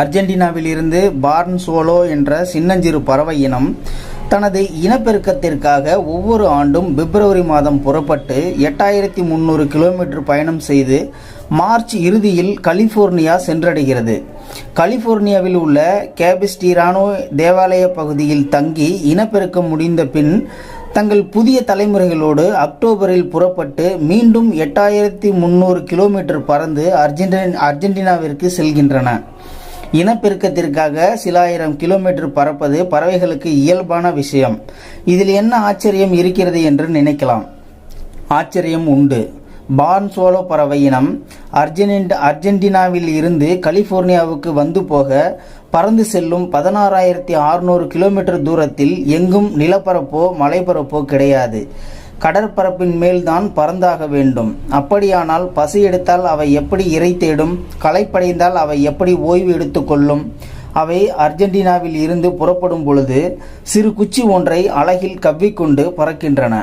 அர்ஜென்டினாவிலிருந்து born solo என்ற சின்னஞ்சிறு பறவை இனம் தனது இனப்பெருக்கத்திற்காக ஒவ்வொரு ஆண்டும் பிப்ரவரி மாதம் புறப்பட்டு எட்டாயிரத்தி முந்நூறு கிலோமீட்டர் பயணம் செய்து மார்ச் இறுதியில் கலிஃபோர்னியா சென்றடைகிறது. கலிஃபோர்னியாவில் உள்ள கேபிஸ்டிரானோ தேவாலய பகுதியில் தங்கி இனப்பெருக்கம் முடிந்த பின் தங்கள் புதிய தலைமுறைகளோடு அக்டோபரில் புறப்பட்டு மீண்டும் எட்டாயிரத்தி முந்நூறு கிலோமீட்டர் பறந்து அர்ஜென்டின் அர்ஜென்டினாவிற்கு செல்கின்றன. இனப்பெருக்கத்திற்காக சில ஆயிரம் கிலோமீட்டர் பறப்பது பறவைகளுக்கு இயல்பான விஷயம். இதில் என்ன ஆச்சரியம் இருக்கிறது என்று நினைக்கலாம். ஆச்சரியம் உண்டு. பார்ன் சோலோ பறவை இனம் அர்ஜென்ட் அர்ஜென்டினாவில் இருந்து கலிபோர்னியாவுக்கு வந்து போக பறந்து செல்லும் பதினாறாயிரத்தி அறுநூறு கிலோமீட்டர் தூரத்தில் எங்கும் நிலப்பரப்போ மலைப்பரப்போ கிடையாது. கடற்பரப்பின் மேல்தான் பறந்தாக வேண்டும். அப்படியானால் பசி எடுத்தால் அவை எப்படி இறை தேடும்? களைப்படைந்தால் அவை எப்படி ஓய்வு எடுத்துக்கொள்ளும் அவை அர்ஜென்டினாவில் இருந்து புறப்படும் பொழுது சிறு குச்சி ஒன்றை அழகில் கவ்விக்கொண்டு பறக்கின்றன.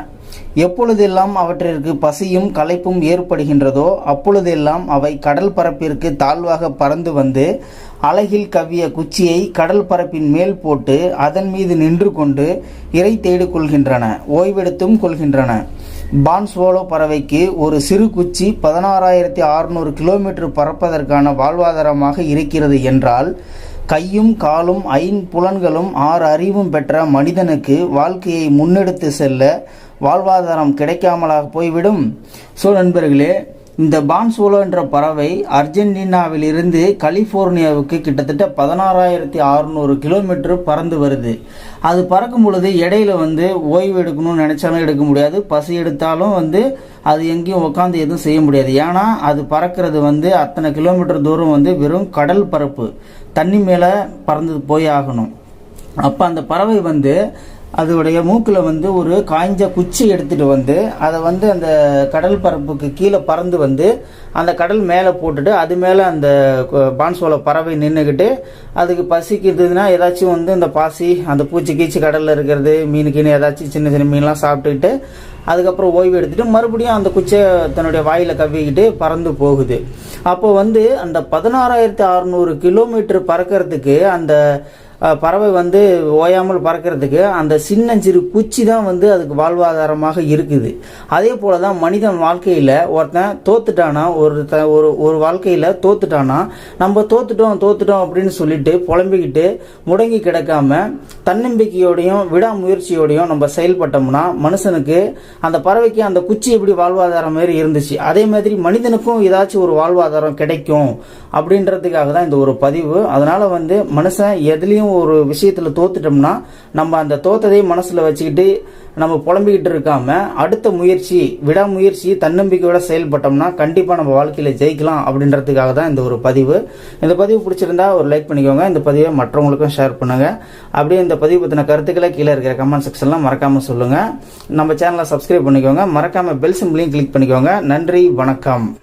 எப்பொழுதெல்லாம் அவற்றிற்கு பசியும் களைப்பும் ஏற்படுகின்றதோ அப்பொழுதெல்லாம் அவை கடல் பரப்பிற்கு தாழ்வாக பறந்து வந்து அழகில் கவ்விய குச்சியை கடல் பரப்பின் மேல் போட்டு அதன் மீது நின்று கொண்டு இறை தேடிக்கொள்கின்றன ஓய்வெடுத்தும் கொள்கின்றன. பான்ஸ்வோலோ பறவைக்கு ஒரு சிறு குச்சி பதினாறாயிரத்தி அறுநூறு கிலோமீட்டர் பறப்பதற்கான வாழ்வாதாரமாக இருக்கிறது என்றால் கையும் காலும் ஐம்புலன்களும் ஆறு அறிவும் பெற்ற மனிதனுக்கு வாழ்க்கையை முன்னெடுத்து செல்ல வாழ்வாதாரம் கிடைக்காமலாக போய்விடும். ஸோ நண்பர்களே இந்த பான்சோலோ என்ற பறவை அர்ஜென்டினாவிலிருந்து கலிஃபோர்னியாவுக்கு கிட்டத்தட்ட பதினாறாயிரத்தி அறுநூறு கிலோமீட்டர் பறந்து வருது. அது பறக்கும் பொழுது இடையில வந்து ஓய்வு எடுக்கணும்னு நினைச்சாலும் எடுக்க முடியாது. பசி எடுத்தாலும் வந்து அது எங்கேயும் உட்காந்து எதுவும் செய்ய முடியாது. ஏன்னா அது பறக்கிறது வந்து அத்தனை கிலோமீட்டர் தூரம் வந்து வெறும் கடல் பரப்பு. தண்ணி மேலே பறந்து போய் ஆகணும். அப்போ அந்த பறவை வந்து அதோடைய மூக்கில் வந்து ஒரு காய்ஞ்ச குச்சி எடுத்துகிட்டு வந்து அதை வந்து அந்த கடல் பரப்புக்கு கீழே பறந்து வந்து அந்த கடல் மேலே போட்டுட்டு அது மேலே அந்த பான்சோல பறவை நின்றுக்கிட்டு அதுக்கு பசிக்கிறதுனா ஏதாச்சும் வந்து அந்த பாசி அந்த பூச்சி கீச்சி கடலில் இருக்கிறது மீன் கீனு ஏதாச்சும் சின்ன சின்ன மீன்லாம் சாப்பிட்டுக்கிட்டு அதுக்கப்புறம் ஓய்வு எடுத்துட்டு மறுபடியும் அந்த குச்சியை தன்னுடைய வாயில் கவ்விக்கிட்டு பறந்து போகுது. அப்போ வந்து அந்த பதினாறாயிரத்தி அறுநூறு கிலோமீட்டர் பறக்கிறதுக்கு அந்த பறவை வந்து ஓயாமல் பறக்கிறதுக்கு அந்த சின்னஞ்சிறு குச்சி தான் வந்து அதுக்கு வாழ்வாதாரமாக இருக்குது. அதே போல தான் மனிதன் வாழ்க்கையில் ஒருத்தன் தோத்துட்டானா ஒரு த ஒரு ஒரு வாழ்க்கையில் தோத்துட்டானா நம்ம தோத்துட்டோம் தோத்துட்டோம் அப்படின்னு சொல்லிட்டு புலம்பிக்கிட்டு முடங்கி கிடக்காம தன்னம்பிக்கையோடையும் விடாமுயற்சியோடையும் நம்ம செயல்பட்டோம்னா மனுஷனுக்கு அந்த பறவைக்கு அந்த குச்சி எப்படி வாழ்வாதாரம் மாதிரி இருந்துச்சு. அதே மாதிரி மனிதனுக்கும் ஏதாச்சும் ஒரு வாழ்வாதாரம் கிடைக்கும் அப்படின்றதுக்காக தான் இந்த ஒரு பதிவு. அதனால் வந்து மனுஷன் எதுலேயும் ஒரு விஷயத்தில் தோத்துட்டோம்னா நம்ம அந்த தோத்ததையும் மனசில் வச்சுக்கிட்டு நம்ம புலம்பிக்கிட்டு இருக்காம அடுத்த முயற்சி விடாமுயற்சி தன்னம்பிக்கையோட செயல்பட்டோம்னா கண்டிப்பாக நம்ம வாழ்க்கையில் ஜெயிக்கலாம் அப்படின்றதுக்காக தான் இந்த ஒரு பதிவு. இந்த பதிவு பிடிச்சிருந்தா ஒரு லைக் பண்ணிக்கோங்க. இந்த பதிவை மற்றவங்களுக்கும் ஷேர் பண்ணுங்க. அப்படியே இந்த பதிவு பற்றின கருத்துக்களை கீழே இருக்கிற கமெண்ட் செக்ஷன்லாம் மறக்காமல் சொல்லுங்கள் நம்ம சேனலை சப்ஸ்கிரைப் பண்ணிக்கோங்க. மறக்காமல் பெல் சிம்பிளையும் கிளிக் பண்ணிக்கோங்க. நன்றி வணக்கம்.